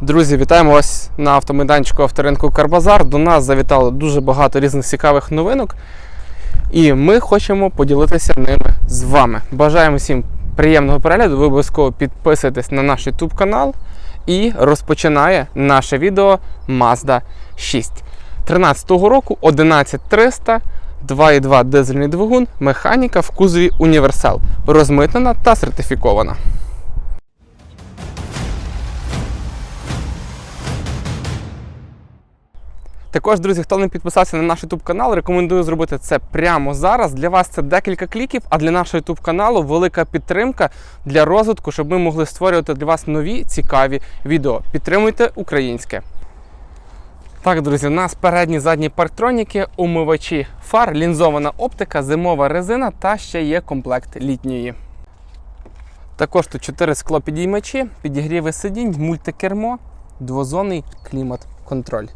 Друзі, вітаємо вас на автомайданчику авторинку Карбазар. До нас завітало дуже багато різних цікавих новинок. І ми хочемо поділитися ними з вами. Бажаємо всім приємного перегляду. Ви обов'язково підписуйтесь на наш YouTube канал. І розпочинає наше відео Mazda 6. 13-го року 11300, 2,2 дизельний двигун, механіка в кузові універсал, розмитнена та сертифікована. Також, друзі, хто не підписався на наш YouTube канал, рекомендую зробити це прямо зараз. Для вас це декілька кліків, а для нашого YouTube каналу велика підтримка для розвитку, щоб ми могли створювати для вас нові цікаві відео. Підтримуйте українське. Так, друзі, у нас передні задні парктроніки, умивачі фар, лінзована оптика, зимова резина та ще є комплект літньої. Також тут 4 склопідіймачі, підігріви сидінь, мультикермо, двозонний клімат-контроль.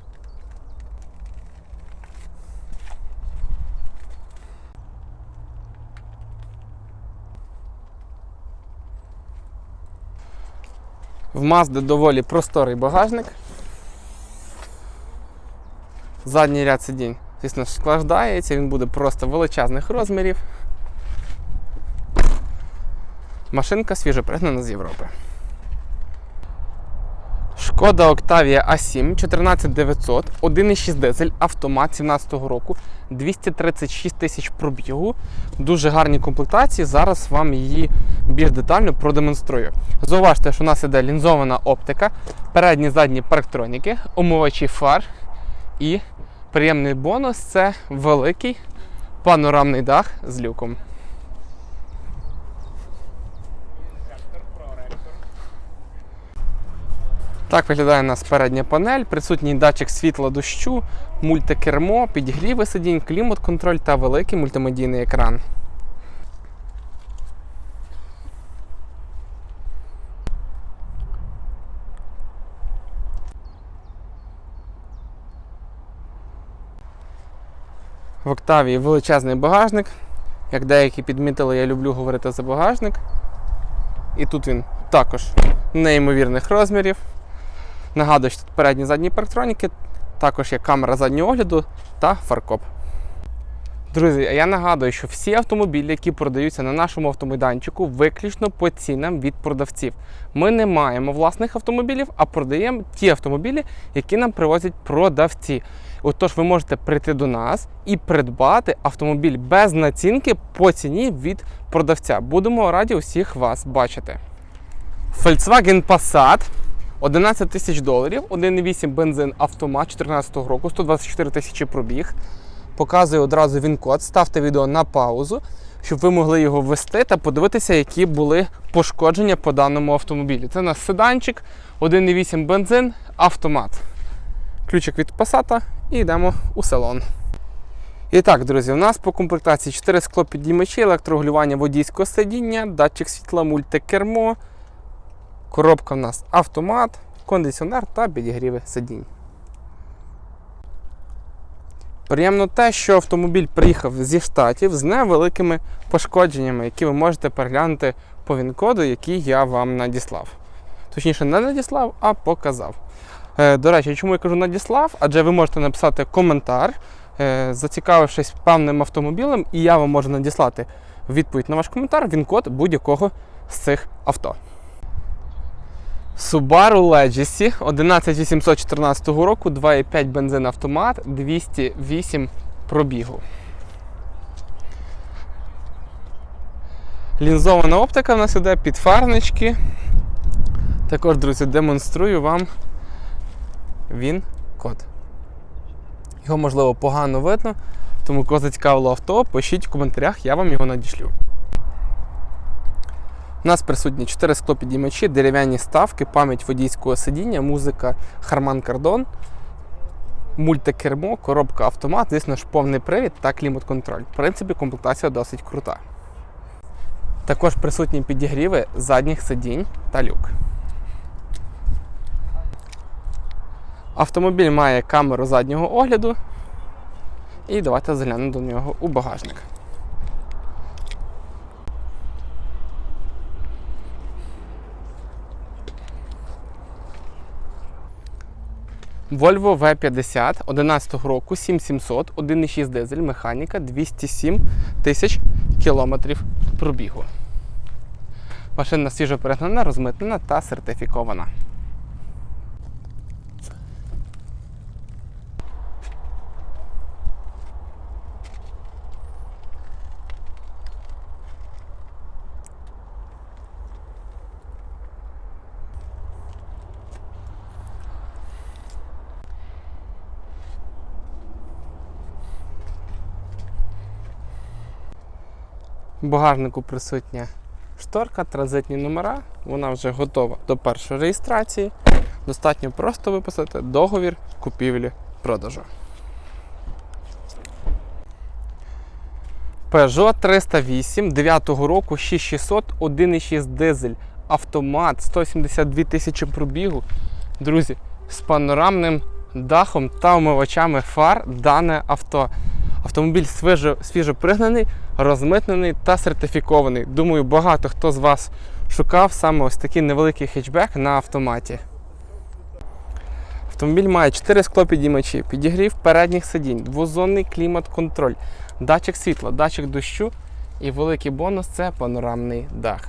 В Mazda доволі просторий багажник. Задній ряд сидінь, звісно, складається, він буде просто величезних розмірів. Машинка свіжопригнана з Європи. Шкода Octavia A7 14900, 1,6 дизель, автомат 17 року, 236 тисяч пробігу. Дуже гарні комплектації. Зараз вам її більш детально продемонструю. Зауважте, що у нас іде лінзована оптика, передні задні парктроніки, умивачі фар і приємний бонус це великий панорамний дах з люком. Так виглядає у нас передня панель, присутній датчик світла дощу, мультикермо, підігріви сидінь, клімат-контроль та великий мультимедійний екран. В Октавії величезний багажник. Як деякі підмітили, я люблю говорити за багажник. І тут він також неймовірних розмірів. Нагадую, що тут передні задні парктроніки, також є камера заднього огляду та фаркоп. Друзі, я нагадую, що всі автомобілі, які продаються на нашому автомайданчику, виключно по цінам від продавців. Ми не маємо власних автомобілів, а продаємо ті автомобілі, які нам привозять продавці. Отож, ви можете прийти до нас і придбати автомобіль без націнки по ціні від продавця. Будемо раді усіх вас бачити. Volkswagen Passat 11 тисяч доларів, 1,8 бензин автомат 2014 року, 124 тисячі пробіг. Показую одразу він код. Ставте відео на паузу, щоб ви могли його ввести та подивитися, які були пошкодження по даному автомобілі. Це у нас седанчик, 1,8 бензин, автомат. Ключик від Passat і йдемо у салон. І так, друзі, у нас по комплектації 4 склопідіймачі, електрорегулювання водійського сидіння, датчик світла, мультикермо, коробка у нас автомат, кондиціонер та підігріви сидінь. Приємно те, що автомобіль приїхав зі штатів з невеликими пошкодженнями, які ви можете переглянути по він-коду, який я вам надіслав. Точніше, не надіслав, а показав. Е, До речі, чому я кажу надіслав? Адже ви можете написати коментар, е, зацікавившись певним автомобілем, і я вам можу надіслати відповідь на ваш коментар, він-код будь-якого з цих авто. Subaru Legacy 11814 року, 2,5 бензин автомат, 208 пробігу. Лінзована оптика в нас іде підфарнички. Також, друзі, демонструю вам він код. Його можливо погано видно, тому кого зацікавило авто, пишіть в коментарях, я вам його надішлю. У нас присутні 4 склопідіймачі, дерев'яні ставки, пам'ять водійського сидіння, музика Harman Kardon, мультикермо, коробка автомат, звісно ж, повний привід та клімат-контроль. В принципі, комплектація досить крута. Також присутні підігріви задніх сидінь та люк. Автомобіль має камеру заднього огляду. І давайте заглянемо до нього у багажник. Volvo V50 11 року 7700, 1,6 дизель, механіка 207 тисяч кілометрів пробігу. Машина свіжо перегнана, розмитнена та сертифікована. В багажнику присутня шторка, транзитні номера. Вона вже готова до першої реєстрації. Достатньо просто виписати договір купівлі-продажу. Peugeot 308 9 року 6600 1,6 дизель. Автомат 172 тисячі пробігу. Друзі, з панорамним дахом та омивачами фар дане авто. Автомобіль свіжо, свіжо пригнаний, розмитнений та сертифікований. Думаю, багато хто з вас шукав саме ось такий невеликий хетчбек на автоматі. Автомобіль має 4 склопідіймачі, підігрів передніх сидінь, двозонний клімат-контроль, датчик світла, датчик дощу і великий бонус це панорамний дах.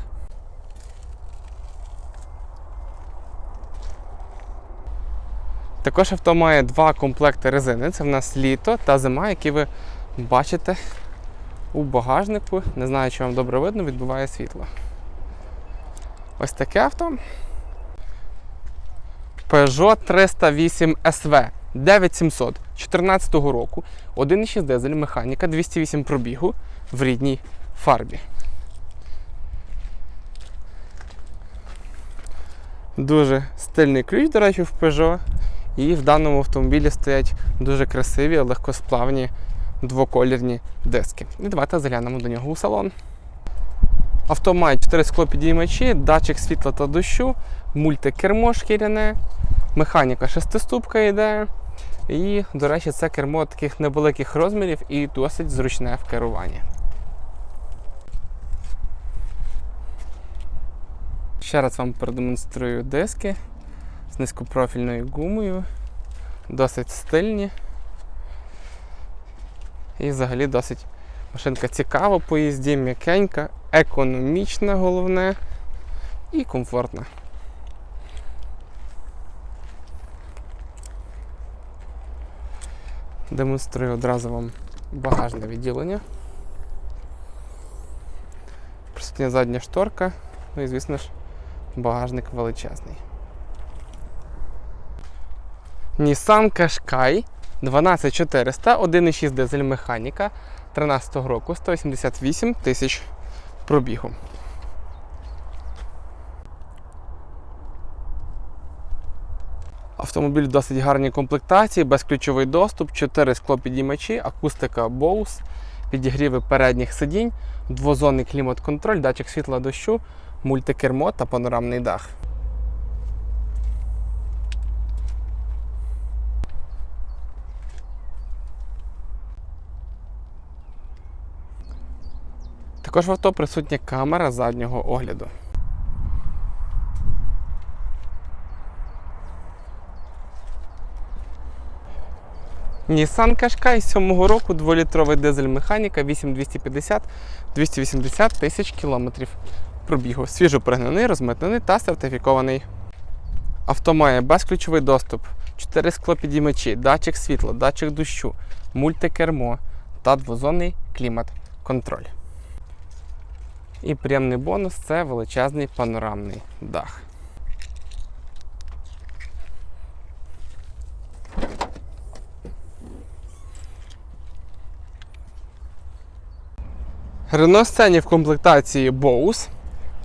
Також авто має два комплекти резини. Це в нас літо та зима, які ви бачите у багажнику. Не знаю, чи вам добре видно, відбиває світло. Ось таке авто. Peugeot 308 SV 9700 14 року. 1,6 дизель, механіка, 208 пробігу в рідній фарбі. Дуже стильний ключ, до речі, в Peugeot. І в даному автомобілі стоять дуже красиві, легкосплавні двоколірні диски. І давайте заглянемо до нього у салон. Авто має 4 склопідіймачі, датчик світла та дощу, мультикермо шкіряне, механіка шестиступка йде. І, до речі, це кермо таких невеликих розмірів і досить зручне в керуванні. Ще раз вам продемонструю диски з низькопрофільною гумою, досить стильні. І взагалі досить машинка цікава по їзді, м'якенька, економічна головне і комфортна. Демонструю одразу вам багажне відділення. Присутня задня шторка, ну і звісно ж багажник величезний. Nissan Qashqai 12400, 1,6 дизель механіка 13 року, 188 тисяч пробігу. Автомобіль в досить гарній комплектації, безключовий доступ, 4 склопідіймачі, акустика Bose, підігріви передніх сидінь, двозонний клімат-контроль, датчик світла дощу, мультикермо та панорамний дах. Також в авто присутня камера заднього огляду. Nissan Qashqai 7 року 2-літровий дизель механіка 8250 280 тисяч кілометрів пробігу. Свіжо пригнаний, розмитнений та сертифікований. Авто має безключовий доступ, 4 склопідіймачі, датчик світла, датчик дощу, мультикермо та двозонний клімат-контроль. І приємний бонус це величезний панорамний дах. Renault Scenic в комплектації Bose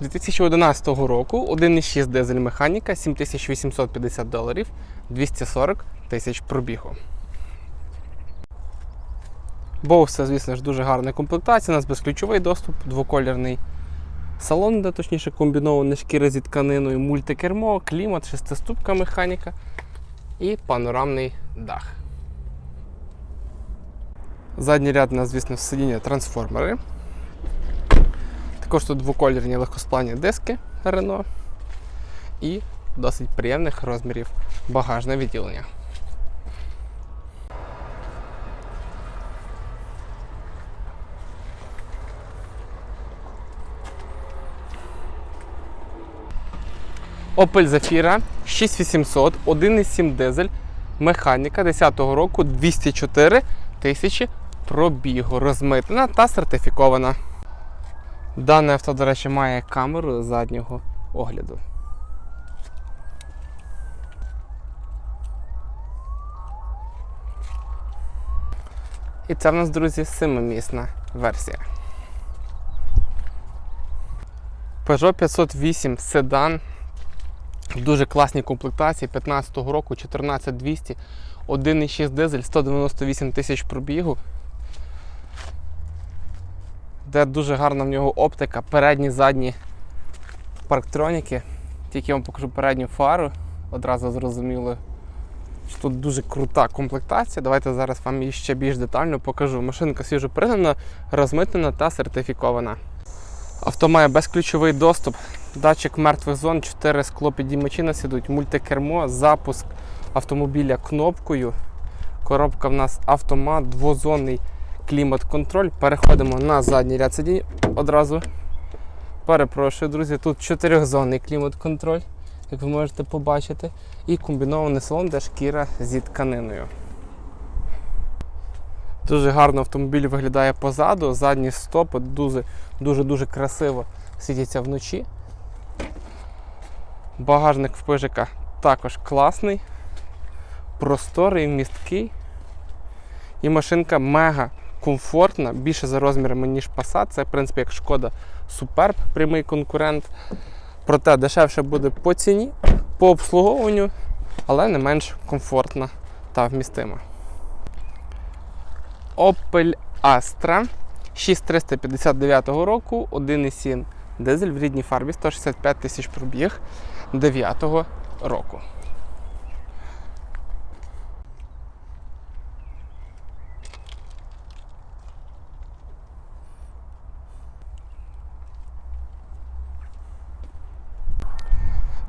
2011 року 1,6 дизель механіка 7850 доларів 240 тисяч пробігу. Bose звісно ж, дуже гарна комплектація, у нас безключовий доступ, двоколірний салон, де точніше комбінована шкіра зі тканиною, мультикермо, клімат, шестиступка механіка і панорамний дах. Задній ряд у нас, звісно, сидіння трансформери. Також тут двоколірні легкосплавні диски Renault і досить приємних розмірів багажне відділення. Opel Zafira 6800, 1,7 дизель, механіка 10-го року 204 тисячі пробігу, розмитнена та сертифікована. Дане авто, до речі, має камеру заднього огляду. І це в нас, друзі, семимісна версія. Peugeot 508 седан. В дуже класній комплектації 15-го року 14200, 1,6 дизель, 198 тисяч пробігу. Де дуже гарна в нього оптика, передні, задні парктроніки. Тільки я вам покажу передню фару, одразу зрозуміло, що тут дуже крута комплектація. Давайте зараз вам її ще більш детально покажу. Машинка свіжо пригнана, розмитнена та сертифікована. Авто має безключовий доступ, датчик мертвих зон, 4 склопідіймачі нас ідуть, мультикермо, запуск автомобіля кнопкою. Коробка в нас автомат, двозонний клімат-контроль. Переходимо на задній ряд сидінь одразу. Перепрошую, друзі, тут чотирьохзонний клімат-контроль, як ви можете побачити, і комбінований салон, де шкіра зі тканиною. Дуже гарно автомобіль виглядає позаду, задні стопи дуже дуже-дуже красиво світяться вночі. Багажник в пижика також класний, просторий, місткий. І машинка мега комфортна, більше за розмірами, ніж Passat. Це, в принципі, як шкода Superb, прямий конкурент. Проте дешевше буде по ціні, по обслуговуванню, але не менш комфортна та вмістима. Opel Astra 6359 року, 1,7 дизель в рідній фарбі, 165 тисяч пробіг 9 року.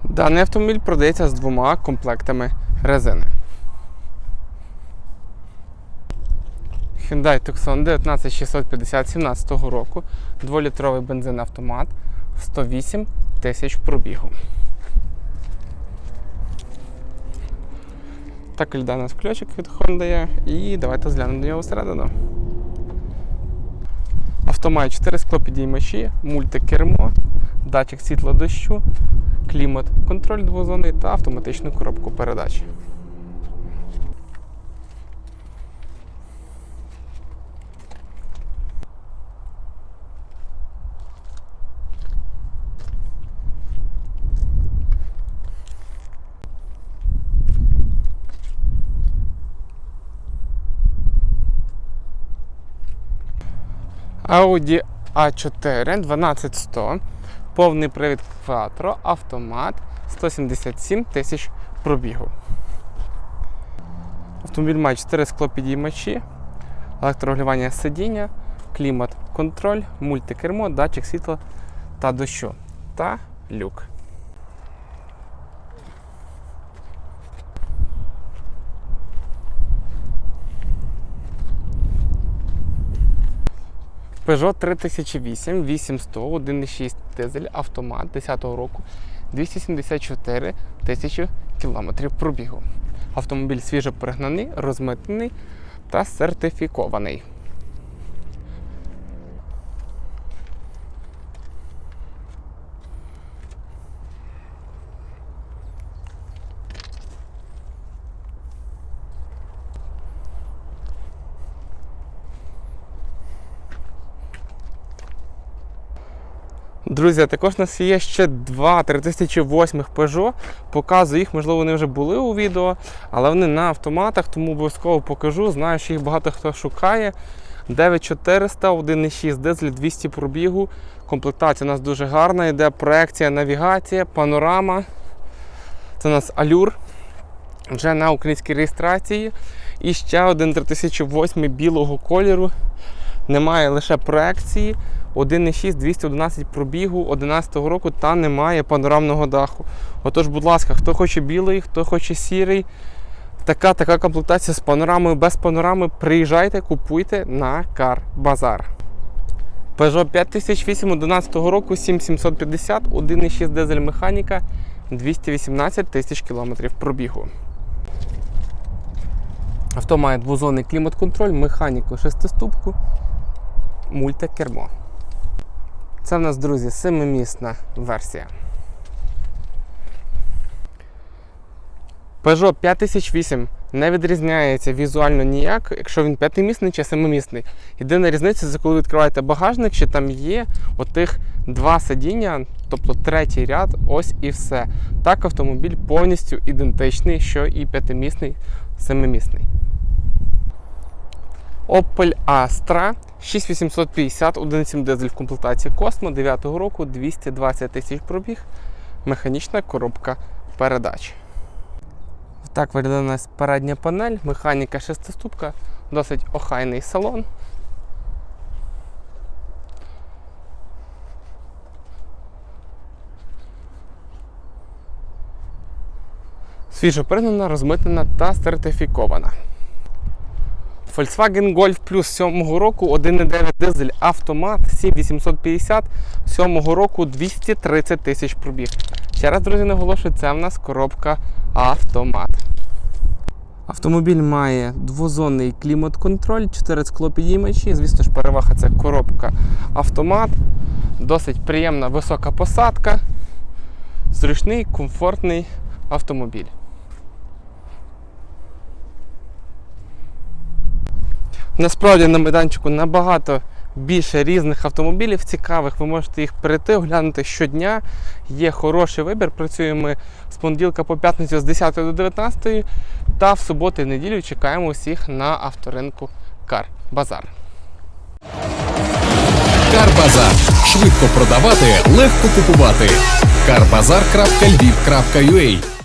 Даний автомобіль продається з двома комплектами резини. Hyundai Tucson 19650 17 року, 2-літровий бензин автомат, 108 тисяч пробігу. Так виглядає у нас ключик від Honda і давайте зглянемо до нього всередину. Авто має 4 склопідіймачі, мультикермо, датчик світла дощу, клімат, контроль двозони та автоматичну коробку передач. Audi A4 12100, повний привід Quattro, автомат, 177 тисяч пробігу. Автомобіль має 4 склопідіймачі, електрорегулювання сидіння, клімат, контроль, мультикермо, датчик світла та дощу та люк. Peugeot 3008, 800, 1,6 дизель, автомат 10 року, 274 тисячі кілометрів пробігу. Автомобіль свіжо пригнаний, розмитнений та сертифікований. Друзі, також у нас є ще два 3008 Peugeot. Показую їх, можливо, вони вже були у відео, але вони на автоматах, тому обов'язково покажу. Знаю, що їх багато хто шукає. 9400, 1,6 дизель, 200 пробігу. Комплектація у нас дуже гарна, йде проекція, навігація, панорама. Це у нас алюр. Вже на українській реєстрації. І ще один 3008 білого кольору. Немає лише проекції. 1,6 211 пробігу 11 року та немає панорамного даху. Отож, будь ласка, хто хоче білий, хто хоче сірий, така така комплектація з панорамою, без панорами, приїжджайте, купуйте на Кар Базар. Peugeot 5008 11 року 7750, 1,6 дизель механіка, 218 тисяч кілометрів пробігу. Авто має двозонний клімат-контроль, механіку шестиступку, мультикермо. Це в нас, друзі, семимісна версія. Peugeot 5008 не відрізняється візуально ніяк, якщо він п'ятимісний чи семимісний. Єдина різниця це коли відкриваєте багажник, що там є отих два сидіння, тобто третій ряд, ось і все. Так автомобіль повністю ідентичний, що і п'ятимісний, семимісний. Opel Astra 6850, 1.7 дизель в комплектації Cosmo 9 року, 220 тисяч пробіг, механічна коробка передач. Так виглядає у нас передня панель, механіка шестиступка, досить охайний салон. Свіжо пригнана, розмитнена та сертифікована. Volkswagen Golf Plus 7 року 1,9 дизель автомат 7850 7 року 230 тисяч пробіг. Ще раз, друзі, наголошую, це в нас коробка автомат. Автомобіль має двозонний клімат-контроль, 4 склопідіймачі. Звісно ж, перевага це коробка автомат. Досить приємна висока посадка. Зручний, комфортний автомобіль. Насправді на майданчику набагато більше різних автомобілів цікавих. Ви можете їх перейти, оглянути щодня. Є хороший вибір. Працюємо ми з понеділка по п'ятницю з 10 до 19 та в суботу і неділю чекаємо усіх на авторинку Кар Базар. Карбазар. Швидко продавати, легко купувати. Карбазар.львів.ua